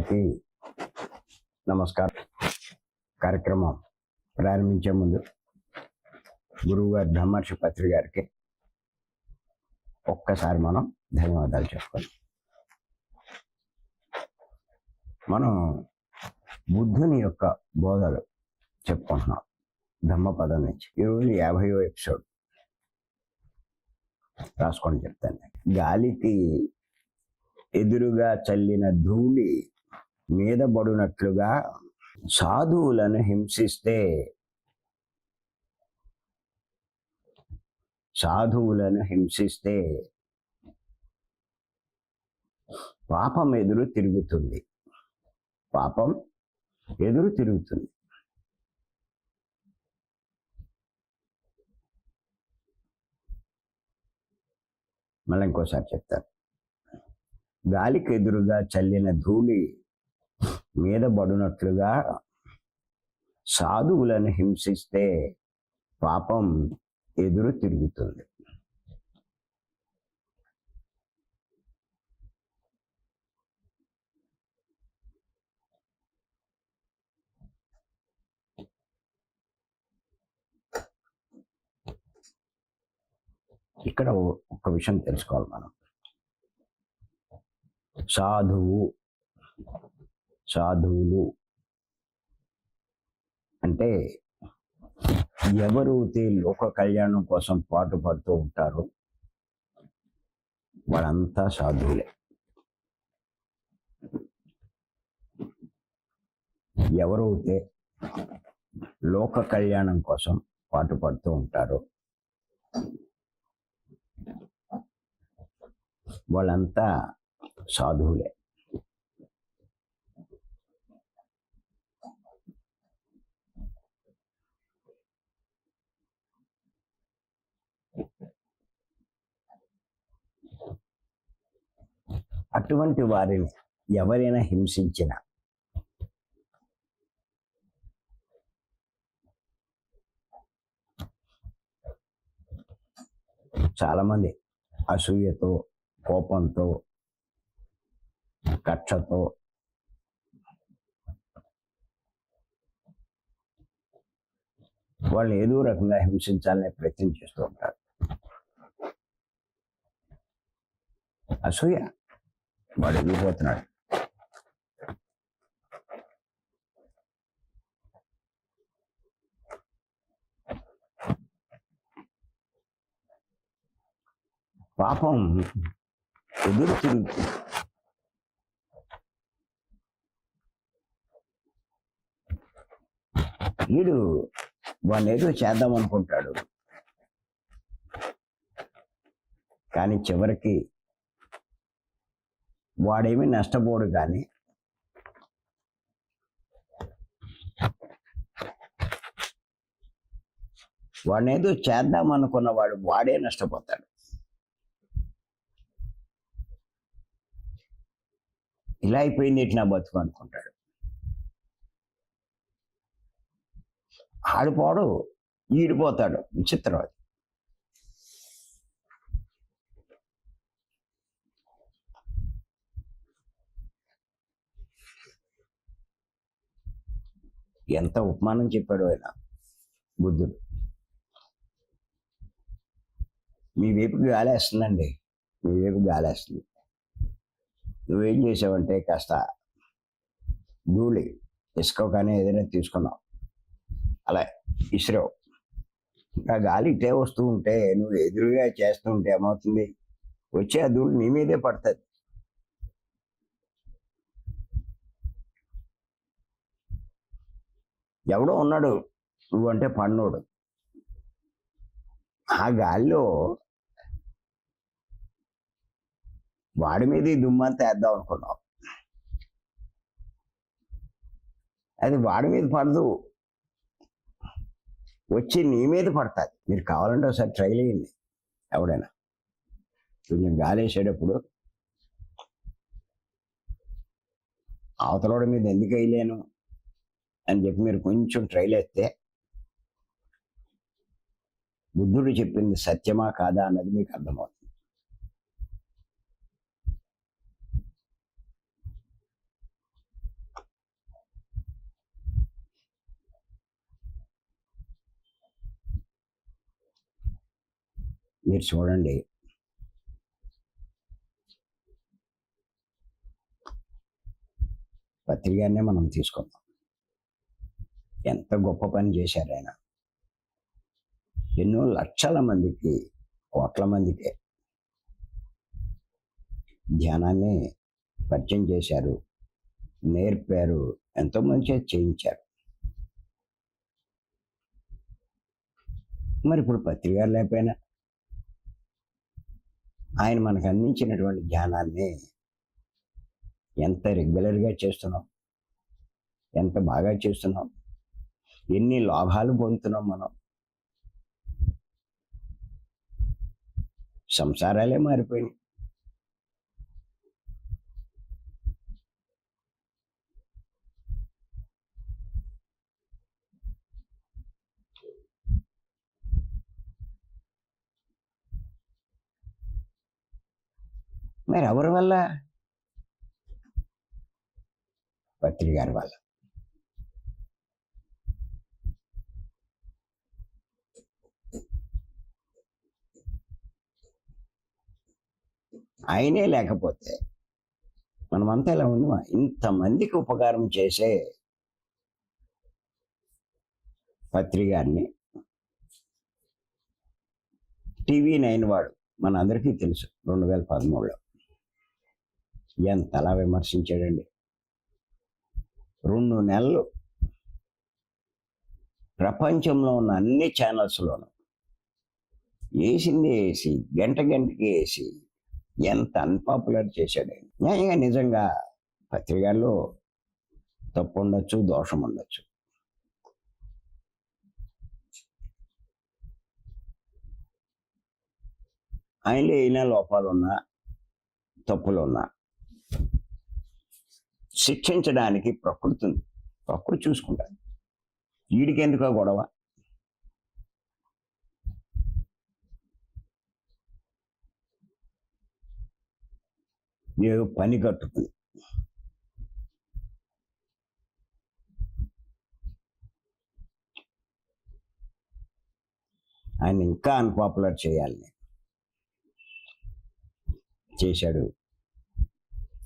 అందరికీ నమస్కారం. కార్యక్రమం ప్రారంభించే ముందు గురువు గారు బ్రహ్మర్షి పత్రి గారికి ఒక్కసారి మనం ధన్యవాదాలు చెప్పుకోండి మనం బుద్ధుని యొక్క బోధలు చెప్పుకుంటున్నాం. ధమ్మపదం నుంచి ఈరోజు యాభైయో ఎపిసోడ్. రాసుకొని చెప్తాను. గాలికి ఎదురుగా చల్లిన ధూళి మీద పడినట్లుగా సాధువులను హింసిస్తే సాధువులను హింసిస్తే పాపం ఎదురు తిరుగుతుంది. పాపం ఎదురు తిరుగుతుంది. మళ్ళీ ఇంకోసారి చెప్తాను. గాలికి ఎదురుగా చల్లిన ధూళి మీద పడునట్లుగా సాధువులను హింసిస్తే పాపం ఎదురు తిరుగుతుంది. ఇక్కడ ఒక విషయం తెలుసుకోవాలి మనం. సాధువు సాధువులు. అంటే ఎవరైతే లోక కళ్యాణం కోసం పాటుపడుతూ ఉంటారో వాళ్ళంతా సాధువులే. ఎవరైతే లోక కళ్యాణం కోసం పాటుపడుతూ ఉంటారో వాళ్ళంతా సాధువులే. అటువంటి వారిని ఎవరైనా హింసించిన చాలామంది అసూయతో కోపంతో కక్షతో వాళ్ళని ఏదో రకంగా హింసించాలనే ప్రయత్నం చేస్తూ ఉంటారు. అసూయ వాడు ఎదిగిపోతున్నాడు పాపం ఎదురు తిరుగుతుంది వీడు వాడిని ఏదో చేద్దాం అనుకుంటాడు. కానీ చివరికి వాడేమి నష్టపోడు కానీ వాడిని ఏదో చేద్దాం అనుకున్న వాడు వాడే నష్టపోతాడు. ఇలా అయిపోయింది ఇట్లా బతుకు అనుకుంటాడు. ఆడిపోడు ఈడిపోతాడు విచిత్రం అది. ఎంత ఉపమానం చెప్పాడు ఆయన బుద్ధుడు. మీ వైపుకి గాలేస్తుందండి మీ వైపు గాలేస్తుంది. నువ్వేం చేసావంటే కాస్త ధూళి ఇసుక కానీ ఏదైనా తీసుకున్నావు. అలా ఇసురావు. ఆ గాలి ఇటే వస్తూ ఉంటే నువ్వు ఎదురుగా చేస్తూ ఉంటే ఏమవుతుంది? వచ్చే ఆ ధూళి నీ మీదే పడుతుంది. ఎవడో ఉన్నాడు. నువ్వంటే పన్నోడు. ఆ గాలిలో వాడి మీద ఈ దుమ్మంతా వేద్దాం అనుకున్నావు అది వాడి మీద పడదు. వచ్చి నీ మీద పడుతుంది. మీరు కావాలంటే ఒకసారి ట్రై చేయండి. ఎవడైనా. కొంచెం గాలి వేసేటప్పుడు అవతలోడి మీద ఎందుకు వేయలేను? అని చెప్పి మీరు కొంచెం ట్రైల్ వేస్తే బుద్ధుడు చెప్పింది సత్యమా కాదా అన్నది మీకు అర్థమవుతుంది. మీరు చూడండి. పత్రికనే మనం తీసుకుందాం. ఎంత గొప్ప పని చేశారు ఆయన. ఎన్నో లక్షల మందికి కోట్ల మందికే ధ్యానాన్ని పరిచయం చేశారు నేర్పారు ఎంతో మంచి చేయించారు. మరి ఇప్పుడు పత్రికారు లేకపోయినా ఆయన మనకు అందించినటువంటి జ్ఞానాన్ని ఎంత రెగ్యులర్గా చేస్తున్నాం ఎంత బాగా చేస్తున్నాం ఎన్ని లాభాలు పొందుతున్నాం మనం? సంసారాలే మారిపోయినాయి. మరి ఎవరి వల్ల? పత్రి గారి వల్ల. ఆయనే లేకపోతే మనమంతా ఇలా ఉన్నామా? ఇంతమందికి ఉపకారం చేసే పత్రి గారిని టీవీ నైన్ వాడు మనందరికీ తెలుసు రెండు వేల పదమూడులో. ఎంతలా విమర్శించాడండి. రెండు నెలలు ప్రపంచంలో ఉన్న అన్ని ఛానల్స్లోనూ వేసింది వేసి గంట గంటకి వేసి ఎంత అన్పాపులర్ చేశాడు. న్యాయంగా నిజంగా పత్రికల్లో తప్పు ఉండొచ్చు దోషం ఉండొచ్చు ఆయనలో అయినా లోపాలు ఉన్నా తప్పులు ఉన్నా శిక్షించడానికి ప్రకృతి ఉంది ప్రకృతి చూసుకుంటాను వీడికెందుకో గొడవ? నేను పని కట్టుకుంది ఆయన ఇంకా అన్పాపులర్ చేయాలని చేశాడు.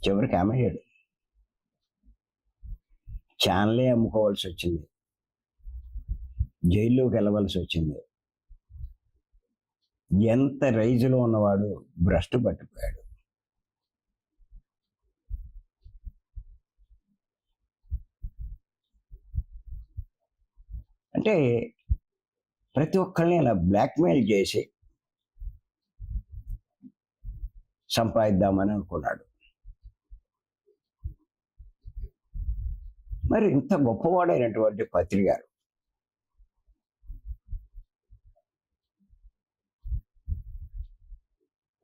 చివరికి అమ్మయ్యాడు ఛానలే అమ్ముకోవాల్సి వచ్చింది. జైల్లోకి వెళ్ళవలసి వచ్చింది. ఎంత రైజులో ఉన్నవాడు భ్రష్టు పట్టిపోయాడు. అంటే ప్రతి ఒక్కరిని అలా బ్లాక్మెయిల్ చేసి సంపాదిద్దామని అనుకున్నాడు. మరి ఇంత గొప్పవాడైనటువంటి పత్రి గారు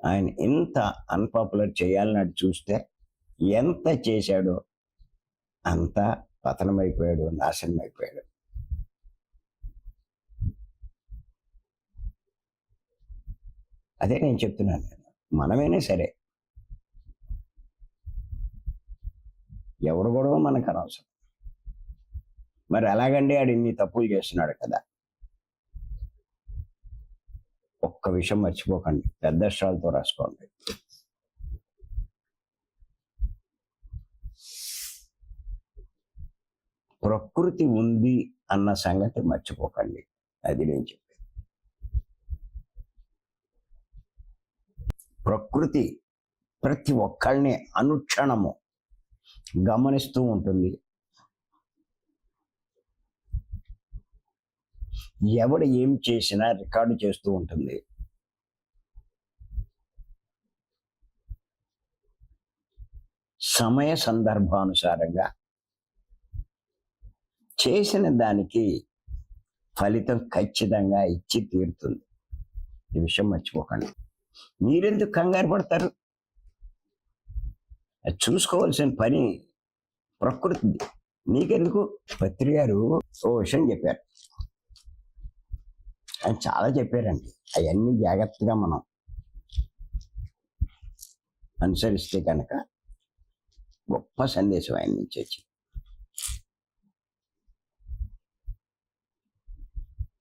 ఆయన ఇంత అన్పాపులర్ చేయాలని అటు చూస్తే ఎంత చేశాడో అంత పతనమైపోయాడు నాశనం అదే నేను చెప్తున్నాను. నేను మనమైనా సరే. ఎవరు గొడవ మనకు అనవసరం మరి ఎలాగండి ఆడు ఇన్ని తప్పులు చేస్తున్నాడు కదా. ఒక్క విషయం మర్చిపోకండి. పెద్ద అక్షరాలతో రాసుకోండి. ప్రకృతి ఉంది అన్న సంగతి మర్చిపోకండి. అది నేను ప్రకృతి ప్రతి ఒక్కళ్ళని అనుక్షణము గమనిస్తూ ఉంటుంది. ఎవడు ఏం చేసినా రికార్డు చేస్తూ ఉంటుంది. సమయ సందర్భానుసారంగా చేసిన దానికి ఫలితం ఖచ్చితంగా ఇచ్చి తీరుతుంది. ఈ విషయం మర్చిపోకండి. మీరెందుకు కంగారు పడతారు? అది చూసుకోవాల్సిన పని ప్రకృతి నీకెందుకు పత్రి గారు ఓ విషయం చెప్పారు. ఆయన చాలా చెప్పారండి. అవన్నీ జాగ్రత్తగా మనం అనుసరిస్తే కనుక గొప్ప సందేశం ఆయన నుంచి వచ్చి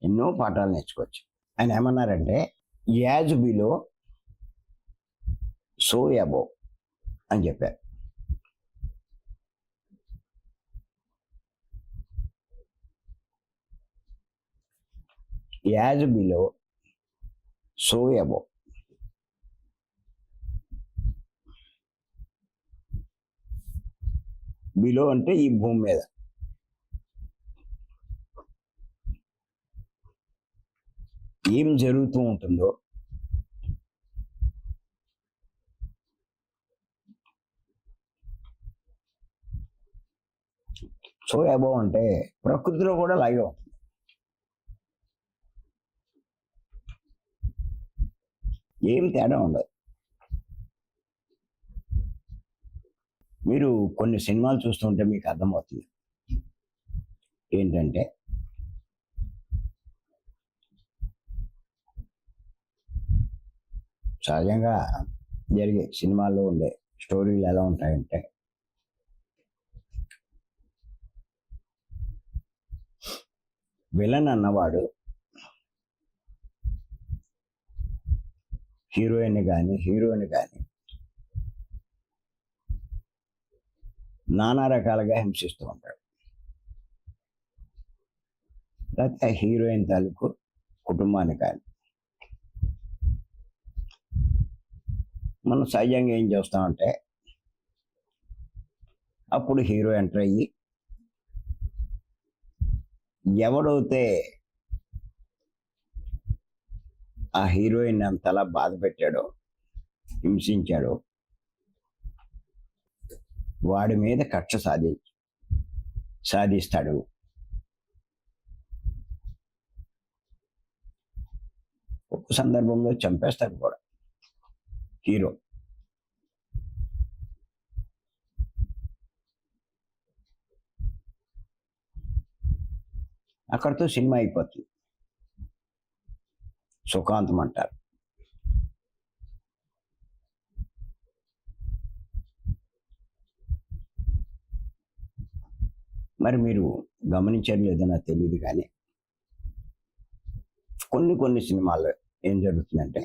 ఎన్నో పాఠాలు నేర్చుకోవచ్చు. ఆయన ఏమన్నారంటే యాజ్ బిలో సో అని చెప్పారు యాజ్ బిలో సో బిలో అంటే ఈ భూమి మీద ఏం జరుగుతూ ఉంటుందో సో అబౌవ్ అంటే ప్రకృతిలో కూడా లైవ్. అవుతుంది ఏం తేడా ఉండదు. మీరు కొన్ని సినిమాలు చూస్తుంటే మీకు అర్థమవుతుంది. ఏంటంటే సహజంగా జరిగే సినిమాల్లో ఉండే స్టోరీలు ఎలా ఉంటాయంటే విలన్ అన్నవాడు. హీరోయిన్ కానీ హీరోయిన్ కానీ నానా రకాలుగా హింసిస్తూ ఉంటాడు. లేకపోతే హీరోయిన్ తాలూకు కుటుంబాన్ని కానీ మనం సహజంగా ఏం చేస్తామంటే అప్పుడు హీరో ఎంటర్ అయ్యి ఎవడైతే ఆ హీరోయిన్ అంతలా బాధ పెట్టాడో హింసించాడో వాడి మీద కక్ష సాధి సాధిస్తాడు. ఒక సందర్భంలో చంపేస్తాడు కూడా. హీరో. అక్కడితో సినిమా అయిపోతుంది సుఖాంతం అంటారు. మరి మీరు గమనించారు లేదో నాకు తెలియదు కానీ కొన్ని కొన్ని సినిమాల్లో ఏం జరుగుతుందంటే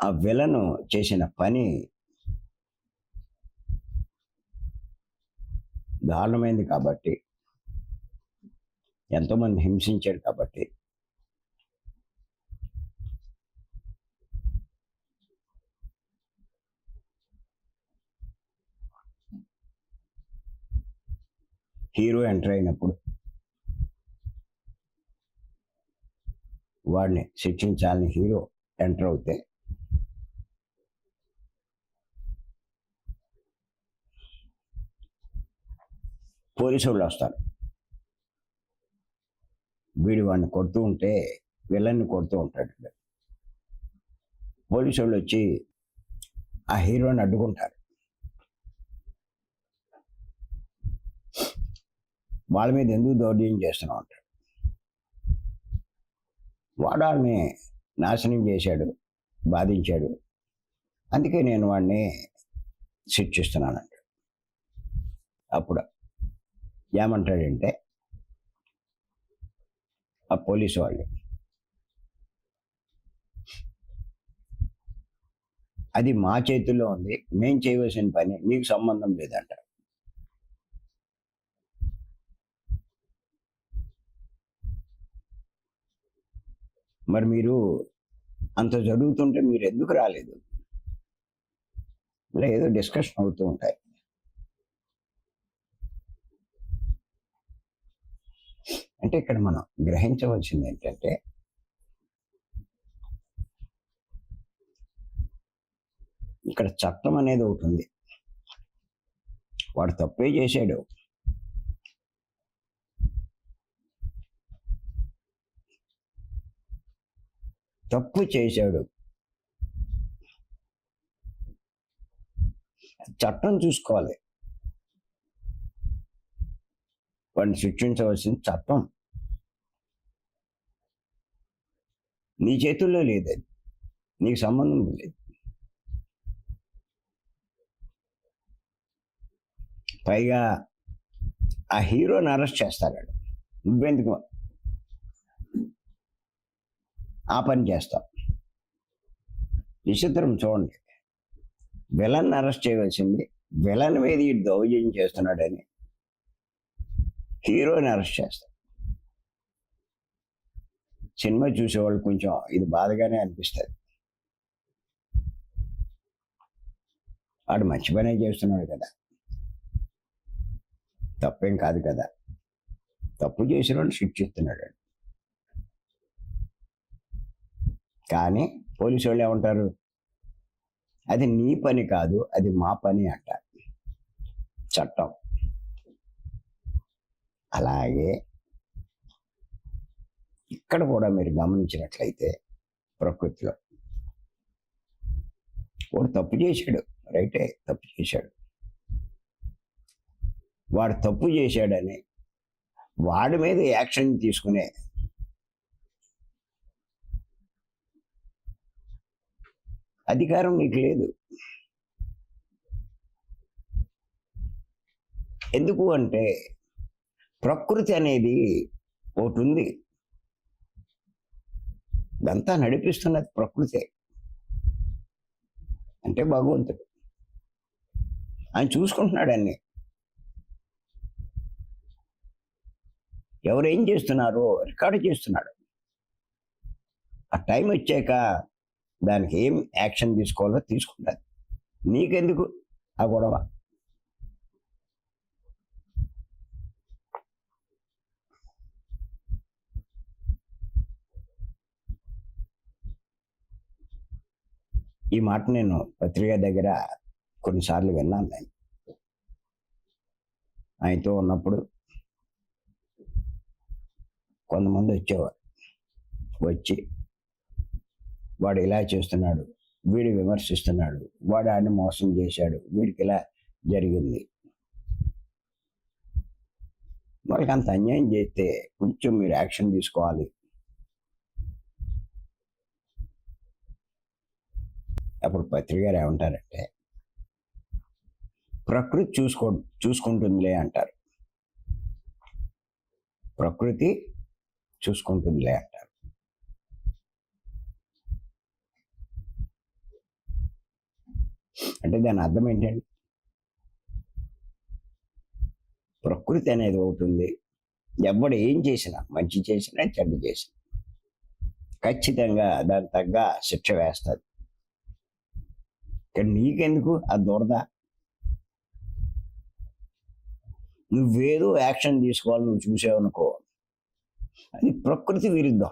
ఆ విలను చేసిన పని దారుణమైంది కాబట్టి ఎంతోమంది హింసించాడు కాబట్టి హీరో ఎంటర్ అయినప్పుడు వాడిని శిక్షించాలని హీరో ఎంటర్ అవుతే పోలీసు వాళ్ళు వస్తారు. వీడు వాడిని కొడుతూ ఉంటే విలన్ని కొడుతూ ఉంటాడు. పోలీసు వాళ్ళు వచ్చి ఆ హీరోని అడ్డుకుంటారు. వాళ్ళ మీద ఎందుకు దౌర్జన్యం చేస్తున్నావు అంటాడు. వాడు వాళ్ళని నాశనం చేశాడు బాధించాడు. అందుకే నేను వాడిని శిక్షిస్తున్నానంట అప్పుడు ఏమంటాడంటే ఆ పోలీసు వాళ్ళు అది మా చేతుల్లో ఉంది మేం చేయవలసిన పని మీకు సంబంధం లేదంట మరి మీరు అంత జరుగుతుంటే మీరు ఎందుకు రాలేదు? ఇలా ఏదో డిస్కషన్ అవుతూ ఉంటాయి. అంటే ఇక్కడ మనం గ్రహించవలసింది ఏంటంటే ఇక్కడ చట్టం అనేది ఒకటి ఉంది. వాడు తప్పే చేశాడు. తప్పు చేశాడు. చట్టం చూసుకోవాలి. వాడిని శిక్షించవలసిన చట్టం. నీ చేతుల్లో లేదు అది నీకు సంబంధం లేదు. పైగా ఆ హీరోని అరెస్ట్ చేస్తాడు నువ్వెందుకు ఆ పని చేస్తావు? విచిత్రం చూడండి. విలన్ అరెస్ట్ చేయవలసింది విలన్ మీద ఈ దౌర్జన్యం చేస్తున్నాడని హీరోని అరెస్ట్ చేస్తాడు. సినిమా చూసేవాళ్ళు కొంచెం ఇది బాధగానే అనిపిస్తుంది. వాడు మంచి పనే చేస్తున్నాడు కదా. తప్పేం కాదు కదా. తప్పు చేసిన వాడు శిక్షిస్తున్నాడు కానీ పోలీసు వాళ్ళు ఏమంటారు? అది నీ పని కాదు అది మా పని అంటారు చట్టం. అలాగే ఇక్కడ కూడా మీరు గమనించినట్లయితే ప్రకృతిలో వాడు తప్పు చేశాడు రైటే తప్పు చేశాడు. వాడు తప్పు చేశాడని వాడి మీద యాక్షన్ తీసుకునే అధికారం నీకు లేదు. ఎందుకు అంటే ప్రకృతి అనేది ఒకటి ఉంది. ఇదంతా నడిపిస్తున్నది ప్రకృతే. అంటే భగవంతుడు. ఆయన చూసుకుంటున్నాడు అన్నీ ఎవరు ఏం చేస్తున్నారో రికార్డు చేస్తున్నాడు. ఆ టైం వచ్చాక దానికి ఏం యాక్షన్ తీసుకోవాలో తీసుకుంటారు. నీకెందుకు ఆ గొడవ? ఈ మాట నేను పత్రిక దగ్గర కొన్నిసార్లు విన్నాను నేను. ఆయనతో ఉన్నప్పుడు కొంతమంది వచ్చేవారు. వచ్చి వాడు ఇలా చేస్తున్నాడు వీడు విమర్శిస్తున్నాడు వాడు ఆయన మోసం చేశాడు వీడికి ఇలా జరిగింది. వాళ్ళకి అంత అన్యాయం చేస్తే కొంచెం మీరు యాక్షన్ తీసుకోవాలి. అప్పుడు పత్రికారు ఏమంటారంటే ప్రకృతి చూసుకో చూసుకుంటుందిలే అంటారు. ప్రకృతి చూసుకుంటుందిలే అంటారు. అంటే దాని అర్థం ఏంటండి? ప్రకృతి అనేది ఒకటి ఎవడు ఏం చేసినా మంచి చేసినా చెడ్డ చేసినా ఖచ్చితంగా దాని తగ్గ శిక్ష వేస్తుంది. కానీ నీకెందుకు? ఆ దురద. నువ్వేదో యాక్షన్ తీసుకోవాలి నువ్వు చూసావనుకో. అది ప్రకృతి విరుద్ధం.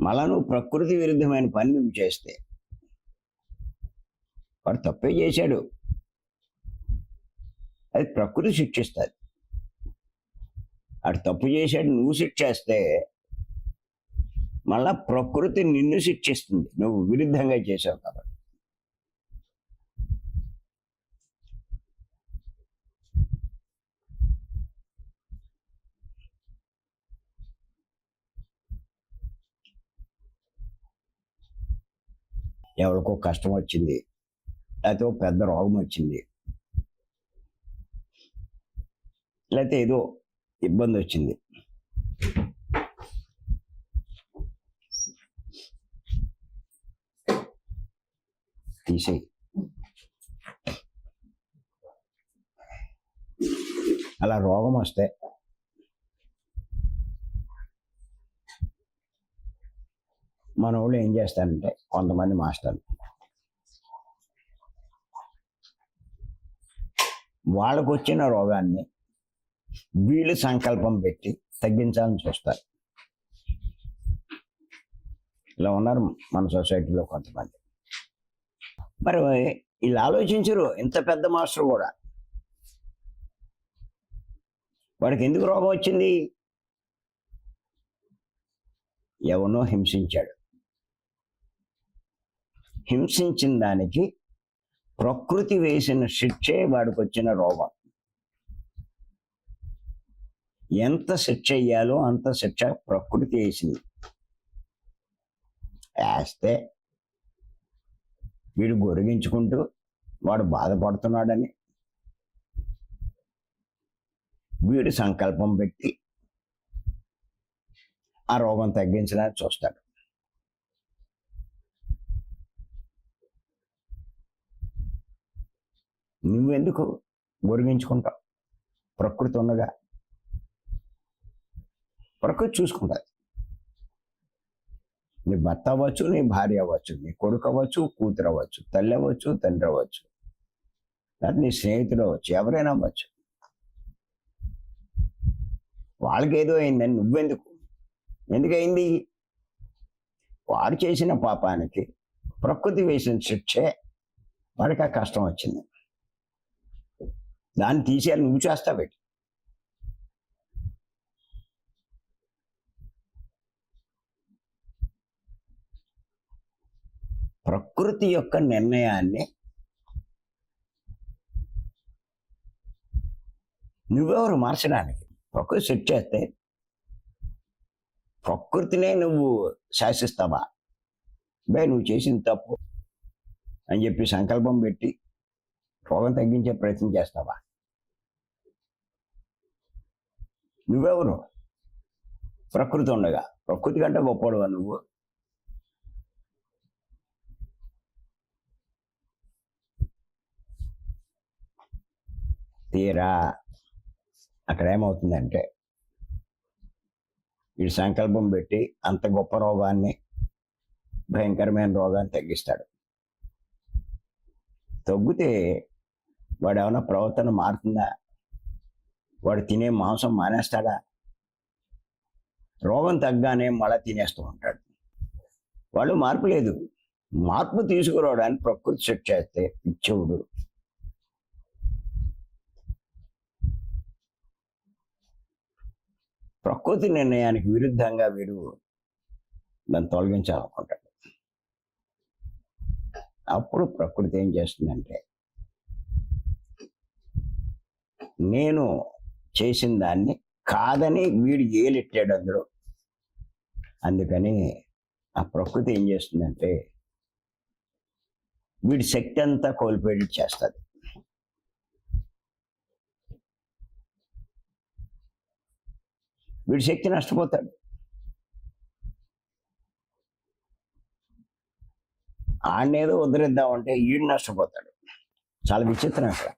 మళ్ళా నువ్వు ప్రకృతి విరుద్ధమైన పని నువ్వు చేస్తే. వాడు తప్పే చేశాడు. అది ప్రకృతి శిక్షిస్తుంది. వాడు తప్పు చేశాడు నువ్వు శిక్షేస్తే మళ్ళా ప్రకృతి నిన్ను శిక్షిస్తుంది. నువ్వు విరుద్ధంగా చేసావు కాబట్టి. ఎవరికో కష్టం వచ్చింది. లేకపోతే పెద్ద రోగం వచ్చింది. లేకపోతే ఏదో ఇబ్బంది వచ్చింది. తీసేయి అలా రోగం వస్తే మన వాళ్ళు ఏం చేస్తారంటే కొంతమంది మాస్టర్లు వాళ్ళకు వచ్చిన రోగాన్ని వీళ్ళు సంకల్పం పెట్టి తగ్గించాలని చూస్తారు. ఇలా ఉన్నారు మన సొసైటీలో కొంతమంది. మరి వీళ్ళు ఆలోచించరు. ఇంత పెద్ద మాస్టర్ కూడా. వాడికి ఎందుకు రోగం వచ్చింది? ఎవనో హింసించాడు. హింసించిన దానికి ప్రకృతి వేసిన శిక్షే వాడికి వచ్చిన రోగం. ఎంత శిక్ష వేయాలో అంత శిక్ష ప్రకృతి వేసింది. వేస్తే వీడు గొరిగించుకుంటూ వాడు బాధపడుతున్నాడని వీడు సంకల్పం పెట్టి ఆ రోగం తగ్గించడానికి చూస్తాడు. నువ్వెందుకు గొరిగించుకుంటావు? ప్రకృతి ఉండగా ప్రకృతి చూసుకుంటుంది. నీ భర్త అవ్వచ్చు నీ భార్య అవ్వచ్చు నీ కొడుకు అవ్వచ్చు కూతురు అవ్వచ్చు తల్లి అవ్వచ్చు తండ్రి అవ్వచ్చు. లేదా నీ స్నేహితుడు అవ్వచ్చు ఎవరైనా అవ్వచ్చు. వాళ్ళకి ఏదో అయిందని నువ్వెందుకు? ఎందుకైంది వారు చేసిన పాపానికి ప్రకృతి వేసిన శిక్షే వాడికి ఆ కష్టం వచ్చింది. దాన్ని తీసేయాలి నువ్వు చేస్తావేటి? ప్రకృతి యొక్క నిర్ణయాన్ని నువ్వెవరు మార్చడానికి? ప్రకృతి సెట్ చేస్తే ప్రకృతినే నువ్వు శాసిస్తావా? బే నువ్వు చేసింది తప్పు అని చెప్పి సంకల్పం పెట్టి రోగం తగ్గించే ప్రయత్నం చేస్తావా? నువ్వెవరు? ప్రకృతి ఉండగా. ప్రకృతి కంటే గొప్పడువా నువ్వు? తీరా అక్కడ ఏమవుతుందంటే వీడు సంకల్పం పెట్టి అంత గొప్ప రోగాన్ని భయంకరమైన రోగాన్ని తగ్గిస్తాడు. తగ్గితే వాడు ఏమైనా ప్రవర్తన మారుతుందా? వాడు తినే మాంసం మానేస్తాడా? రోగం తగ్గానే మళ్ళా తినేస్తూ ఉంటాడు. వాళ్ళు మార్పు లేదు. మార్పు తీసుకురావడానికి ప్రకృతి సెట్ చేస్తే పిచ్చవుడు ప్రకృతి నిర్ణయానికి విరుద్ధంగా వీడు దాన్ని తొలగించాలనుకుంటాడు. అప్పుడు ప్రకృతి ఏం చేస్తుందంటే నేను చేసిన దాన్ని కాదని వీడు ఏలెట్టాడు అందులో. అందుకని ఆ ప్రకృతి ఏం చేస్తుందంటే వీడి శక్తి అంతా కోల్పోయేటట్టు చేస్తుంది. వీడి శక్తి నష్టపోతాడు. ఆడనేదో వదిలేద్దామంటే ఈడు నష్టపోతాడు. చాలా విచిత్రం అక్కడ.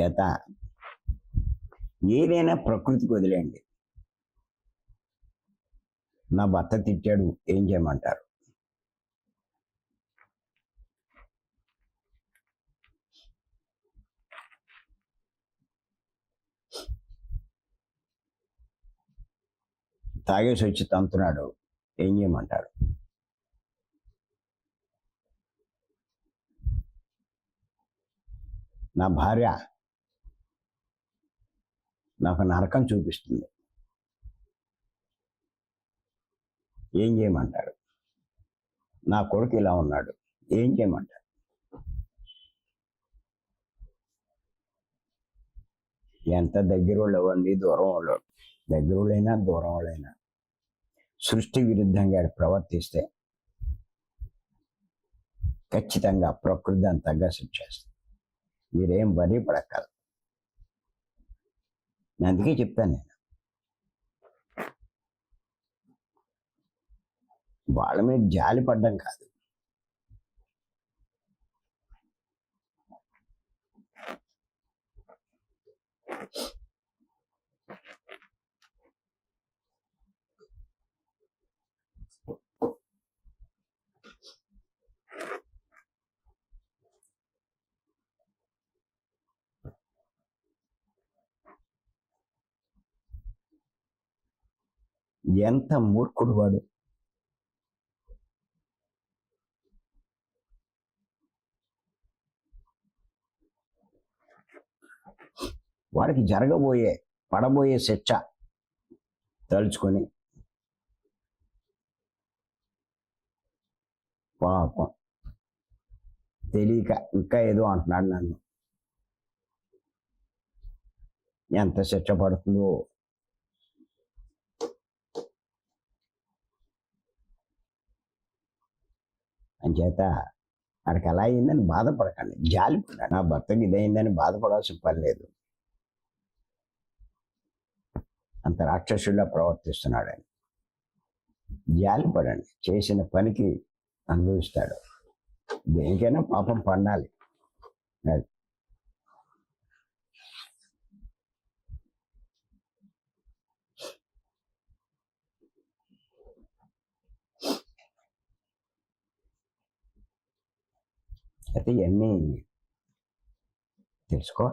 చేత ఏదైనా ప్రకృతికి వదిలేయండి. నా భర్త తిట్టాడు ఏం చేయమంటారు? తాగేసి వచ్చి తంతున్నాడు. ఏం చేయమంటాడు? నా భార్య నాకు నరకం చూపిస్తుంది. ఏం చేయమంటారు నా కొడుకు ఇలా ఉన్నాడు. ఏం చేయమంటారు ఎంత దగ్గర వాళ్ళు అవ్వండి దూరం వాళ్ళు దగ్గరలైనా వాళ్ళైనా దూరం వాళ్ళైనా సృష్టి విరుద్ధంగా ప్రవర్తిస్తే ఖచ్చితంగా ప్రకృతి అంతగా శిక్షేస్తుంది మీరేం వరి పడక్కల నేను అందుకే చెప్తాను నేను. వాళ్ళ మీద జాలి పడ్డం కాదు. ఎంత మూర్ఖుడు వాడు? వాడికి జరగబోయే పడబోయే శిక్ష తలుచుకొని పాపం తెలియక ఇంకా ఏదో అంటున్నాడు నన్ను. ఎంత శిక్ష పడుతుందో అంచేత వాడికి అలా అయిందని బాధపడకండి. జాలి నా భర్తకి ఇదైందని బాధపడాల్సిన పని లేదు. అంత రాక్షసుడిలా ప్రవర్తిస్తున్నాడని జాలి పడండి. చేసిన పనికి అనుభవిస్తాడు. దేనికైనా పాపం పండాలి. అది అయితే ఇవన్నీ తెలుసుకో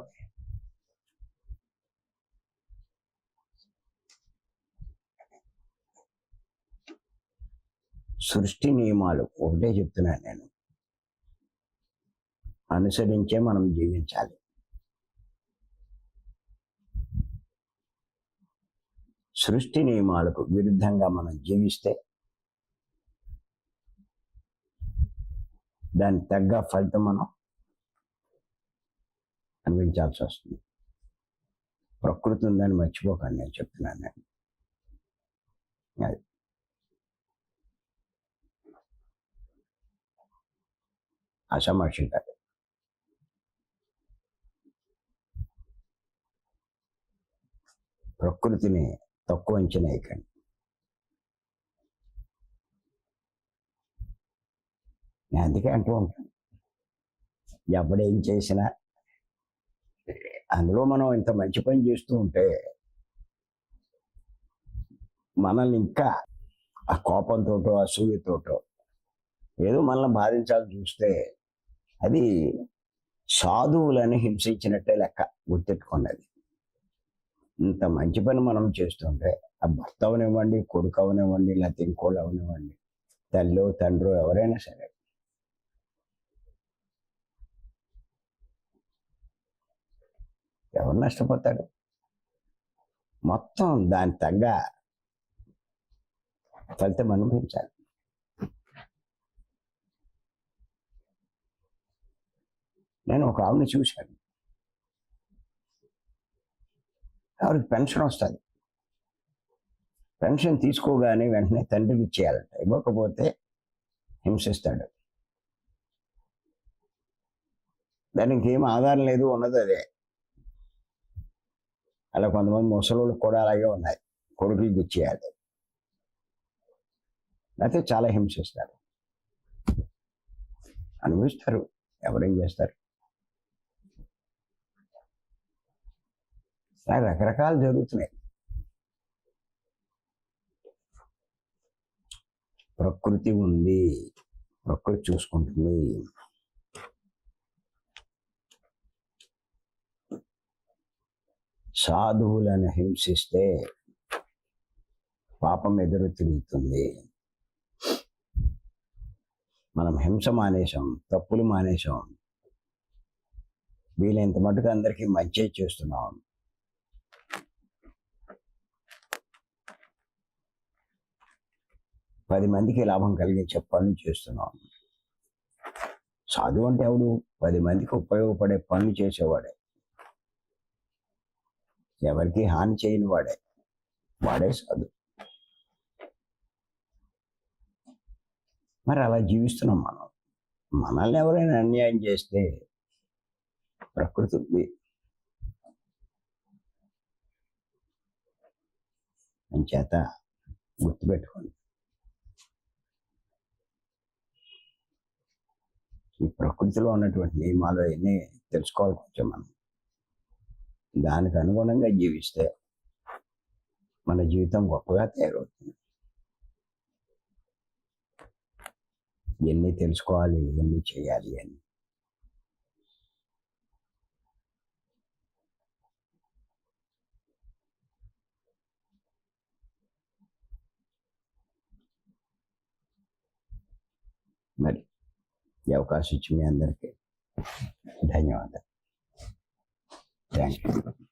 సృష్టి నియమాలు ఒకటే చెప్తున్నాను నేను. అనుసరించే మనం జీవించాలి. సృష్టి నియమాలకు విరుద్ధంగా మనం జీవిస్తే దానికి తగ్గ ఫలితం మనం అనుభవించాల్సి వస్తుంది. ప్రకృతి ఉందని మర్చిపోకండి నేను చెప్తున్నాను నేను. అది. అసమర్షం కాదు ప్రకృతిని తక్కువ అంచనా వేయకండి నేను అందుకే అంటూ ఉంటాను. ఎప్పుడేం చేసినా అందులో మనం ఇంత మంచి పని చేస్తూ ఉంటే మనల్ని ఇంకా ఆ కోపంతోటో అసూయతోటో ఏదో మనల్ని బాధించాలని చూస్తే అది సాధువులని హింసించినట్టే లెక్క గుర్తెట్టుకున్నది అది ఇంత మంచి పని మనం చేస్తుంటే ఆ భర్త అవనివ్వండి కొడుకు అవనివ్వండి లేకపోతే ఇంకోళ్ళు అవనివ్వండి తల్లి తండ్రో ఎవరైనా సరే ఎవరు నష్టపోతాడు? మొత్తం దాని తగ్గ ఫలితం అనుభవించాలి. నేను ఒక ఆవిడని చూశాను. ఆవిడకి పెన్షన్ వస్తుంది. పెన్షన్ తీసుకోగానే వెంటనే తండ్రికి ఇచ్చేయాలంట. ఇవ్వకపోతే హింసిస్తాడు. దానికి ఏం ఆధారం లేదు ఉన్నది అదే. అలా కొంతమంది ముసలోళ్ళు కూడా అలాగే ఉన్నాయి. కొడుకులకి ఇచ్చేయాలి అయితే చాలా హింసిస్తారు. అనుభవిస్తారు. ఎవరేం చేస్తారు? రకరకాలు జరుగుతున్నాయి. ప్రకృతి ఉంది. ప్రకృతి చూసుకుంటుంది. సాధువులను హింసిస్తే పాపం ఎదురు తిరుగుతుంది. మనం హింస మానేశాం తప్పులు మానేశాం. వీలైనంత మటుకు అందరికీ మంచి చేస్తున్నాం. పది మందికి లాభం కలిగించే పనులు చేస్తున్నాం. సాధువు అంటే ఎవడు? పది మందికి ఉపయోగపడే పనులు చేసేవాడే. ఎవరికి హాని చేయని వాడే. వాడే సాధు మరి అలా జీవిస్తున్నాం మనం. మనల్ని ఎవరైనా అన్యాయం చేస్తే ప్రకృతి ఉంది అంచేత గుర్తుపెట్టుకోండి. ఈ ప్రకృతిలో ఉన్నటువంటి నియమాలు అవన్నీ తెలుసుకోవాలి కొంచెం మనం. దానికి అనుగుణంగా జీవిస్తే మన జీవితం గొప్పగా తయారవుతుంది. ఎన్ని తెలుసుకోవాలి ఎన్ని చేయాలి అని. మరి ఈ అవకాశం ఇచ్చి మీ అందరికీ ధన్యవాదాలు. 光